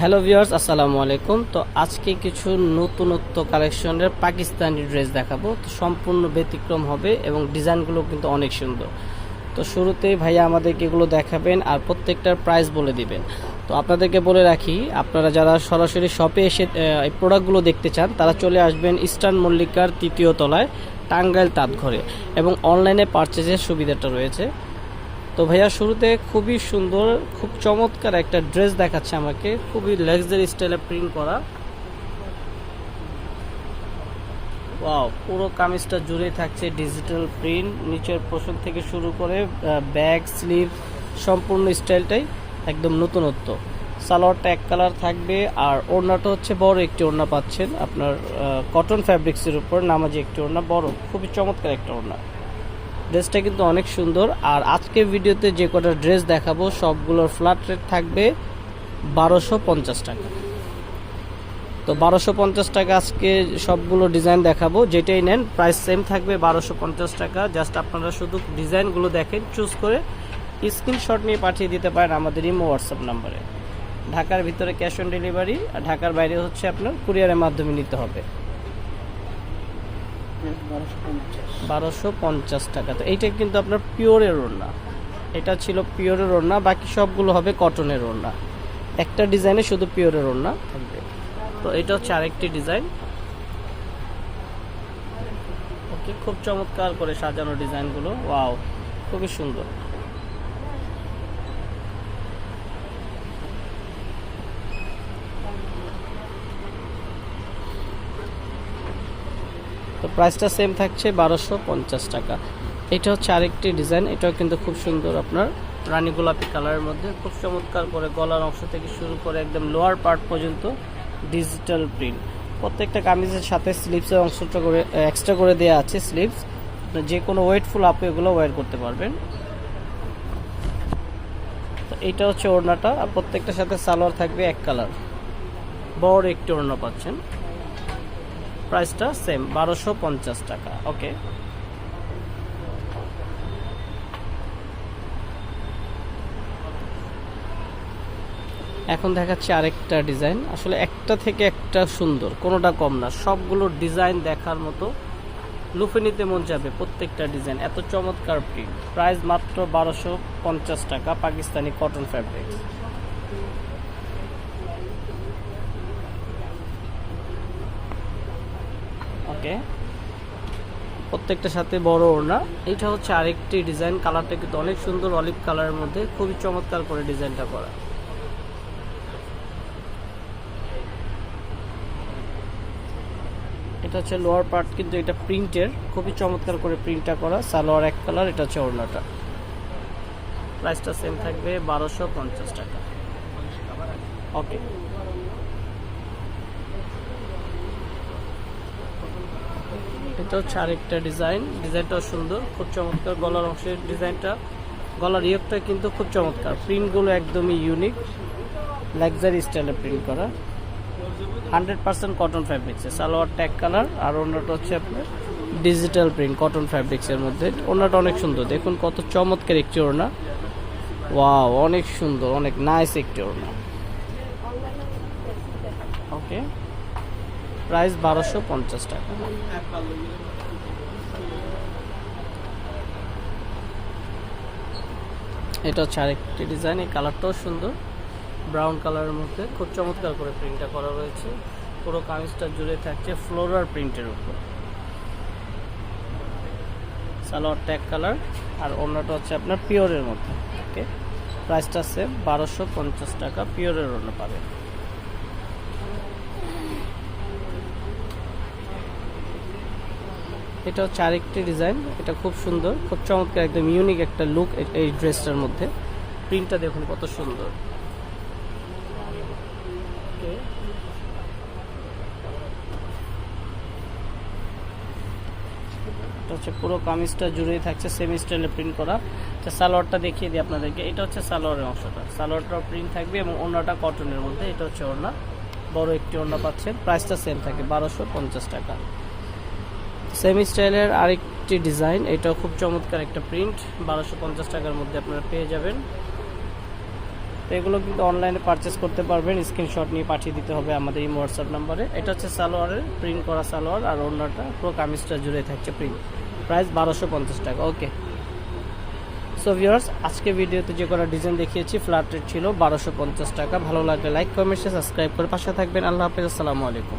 Hello viewers আসসালামু আলাইকুম। তো আজকে কিছু নতুনত্ব কালেকশনের পাকিস্তানি ড্রেস দেখাবো। তো সম্পূর্ণ ব্যতিক্রম হবে এবং ডিজাইনগুলো কিন্তু অনেক সুন্দর। তো শুরুতেই ভাইয়া আমাদেরকে এগুলো দেখাবেন আর প্রত্যেকটার প্রাইস বলে দিবেন। তো আপনাদেরকে বলে রাখি, আপনারা যারা সরাসরি শপে এসে এই প্রোডাক্টগুলো দেখতে চান, তারা চলে আসবেন ইস্টার্ন মল্লিকার তৃতীয় তলায়, টাঙ্গাইল তাঁতঘরে। এবং অনলাইনে পারচেজের সুবিধাটা রয়েছে। তো ভাইয়া শুরুতে খুবই সুন্দর, খুব চমৎকার একটা ড্রেস দেখাচ্ছে আমাকে, খুবই লাক্সারি স্টাইলে প্রিন্ট করা। ওয়াও পুরো কামিজটা জুড়ে থাকছে ডিজিটাল প্রিন্ট নিচের পোষণ থেকে শুরু করে ব্যাগ স্লিভ সম্পূর্ণ স্টাইলটাই একদম নতুনত্ব। সালোয়ারটা এক কালার থাকবে, আর ওড়নাটা হচ্ছে বড় একটি ওড়না পাচ্ছেন আপনার কটন ফ্যাব্রিক্সের উপর, নামাজি একটি ওড়না, বড়, খুবই চমৎকার একটা ওড়না। ড্রেসটা কিন্তু অনেক সুন্দর। আর আজকে ভিডিওতে যে কটা ড্রেস দেখাবো, সবগুলোর ফ্ল্যাট রেট থাকবে বারোশো পঞ্চাশ টাকা। তো বারোশো পঞ্চাশ টাকা আজকে সবগুলো ডিজাইন দেখাবো। যেটাই নেন প্রাইস সেম থাকবে বারোশো পঞ্চাশ টাকা। জাস্ট আপনারা শুধু ডিজাইনগুলো দেখেন চুজ করে স্ক্রিনশট নিয়ে পাঠিয়ে দিতে পারেন আমাদের ইমো হোয়াটসঅ্যাপ নাম্বারে। ঢাকার ভিতরে ক্যাশ অন ডেলিভারি আর ঢাকার বাইরে হচ্ছে আপনার কুরিয়ারের মাধ্যমে নিতে হবে। বারোশো পঞ্চাশ টাকা। তো এইটা কিন্তু আপনার পিওরের ওড়না। এটা ছিল পিওরের ওড়না, বাকি সবগুলো হবে কটনের ওড়না। একটা ডিজাইনে শুধু পিওরের ওড়না থাকবে। তো এটা হচ্ছে আরেকটি ডিজাইন। ওকে, খুব চমৎকার করে সাজানো ডিজাইনগুলো। ওয়াও, খুবই সুন্দর। তো প্রাইসটা সেম থাকছে বারোশো পঞ্চাশ টাকা। এটা হচ্ছে আরেকটি ডিজাইন, এটাও কিন্তু খুব সুন্দর আপনার রানী গোলাপি কালারের মধ্যে। খুব চমৎকার করে গলার অংশ থেকে শুরু করে একদম লোয়ার পার্ট পর্যন্ত ডিজিটাল প্রিন্ট। প্রত্যেকটা কামিজের সাথে স্লিপসের অংশটা করে এক্সট্রা করে দেওয়া আছে স্লিপস যে কোনো ওয়েটফুল আপু এগুলো ওয়্যার করতে পারবেন। তো এইটা হচ্ছে ওড়নাটা, আর প্রত্যেকটার সাথে সালোয়ার থাকবে এক কালার। বড় একটি ওড়না পাচ্ছেন। প্রাইসটা সেম, বারোশো পঞ্চাশ টাকা, ওকে? এখন দেখাচ্ছি আরেকটা ডিজাইন। আসলে একটা থেকে একটা সুন্দর, কোনোটা কম না। সবগুলো ডিজাইন দেখার মতো লুফে নিতে মন যাবে প্রত্যেকটা ডিজাইন। এত চমৎকার প্রিন্ট প্রাইস মাত্র বারোশো পঞ্চাশ টাকা, পাকিস্তানি কটন ফ্যাব্রিক ওকে প্রত্যেকটার সাথে বড় ওড়না। এটা হচ্ছে আরেকটি ডিজাইন। কালারটা কিন্তু অনেক সুন্দর অলিভ কালারের মধ্যে। খুবই চমৎকার করে ডিজাইনটা করা। এটা হচ্ছে লোয়ার পার্ট, কিন্তু এটা প্রিন্টের। খুবই চমৎকার করে প্রিন্টটা করা। সালোয়ার এক কালার, এটা হচ্ছে ওড়নাটা। প্রাইসটা সেম থাকবে বারোশো পঞ্চাশ টাকা। ওকে এটা হচ্ছে আরেকটা ডিজাইন ডিজাইনটাও সুন্দর, খুব চমৎকার। গলার অংশের ডিজাইনটা গলার ইয়কটা কিন্তু খুব চমৎকার। প্রিন্টগুলো একদমই ইউনিক লাক্সারি স্টাইলে প্রিন্ট করা। হান্ড্রেড পার্সেন্ট কটন ফ্যাব্রিক্সে সালোয়ার ট্যাগ কালার আর অন্যটা হচ্ছে আপনার ডিজিটাল প্রিন্ট কটন ফ্যাব্রিক্সের মধ্যে। ওনাটা অনেক সুন্দর। দেখুন কত চমৎকার একটি ওড়না। ওয়াও অনেক সুন্দর, অনেক নাইস একটি ওড়না। ওকে প্রাইস বারোশো পঞ্চাশ টাকা। এটা হচ্ছে আরেকটি ডিজাইন, এই কালারটাও সুন্দর। ব্রাউন কালারের মধ্যে খুব চমৎকার করে প্রিন্টটা করা রয়েছে। পুরো কামিজটা জুড়ে থাকছে ফ্লোরার প্রিন্টের উপর। সালোয়ার ট্যাগ কালার, আর অন্যটা হচ্ছে আপনার পিওরের মধ্যে। ওকে? প্রাইসটা সেম বারোশো পঞ্চাশ টাকা, পিওরের অন্য পাবেন। এটা হচ্ছে আরেকটি ডিজাইন, এটা খুব সুন্দর, খুব চমৎকার, একদম ইউনিক একটা লুক এই ড্রেসটার মধ্যে। প্রিন্টটা দেখুন কত সুন্দর। হচ্ছে পুরো কামিজটা জুড়েই থাকছে সেমি স্টাইলে প্রিন্ট করা। তো সালোয়ারটা দেখিয়ে দিই আপনাদেরকে। এটা হচ্ছে সালোয়ারের অংশটা। সালোয়ারটাও প্রিন্ট থাকবে এবং ওড়নাটা কটনের মধ্যে। এটা হচ্ছে ওড়না। বড় একটি ওড়না পাচ্ছেন। প্রাইসটা সেম থাকে বারোশো পঞ্চাশ টাকা। সেমি স্টাইলের আরেকটি ডিজাইন। এটাও খুব চমৎকার একটা প্রিন্ট। বারোশো পঞ্চাশ টাকার মধ্যে আপনারা পেয়ে যাবেন। তো এগুলো কিন্তু অনলাইনে পারচেস করতে পারবেন। স্ক্রিনশট নিয়ে পাঠিয়ে দিতে হবে আমাদের এই হোয়াটসঅ্যাপ নাম্বারে এটা হচ্ছে সালোয়ারের প্রিন্ট করা সালোয়ার আর অন্যটা পুরো কামিজটা জুড়ে থাকছে প্রিন্ট প্রাইস বারোশো পঞ্চাশ টাকা। ওকে সো ভিউয়ার্স আজকে ভিডিওতে যে কটা ডিজাইন দেখিয়েছি ফ্ল্যাট রেট ছিল বারোশো পঞ্চাশ টাকা। ভালো লাগলে লাইক কমেন্ট সাবস্ক্রাইব করে পাশে থাকবেন। আল্লাহ হাফিজ। আসসালামু আলাইকুম।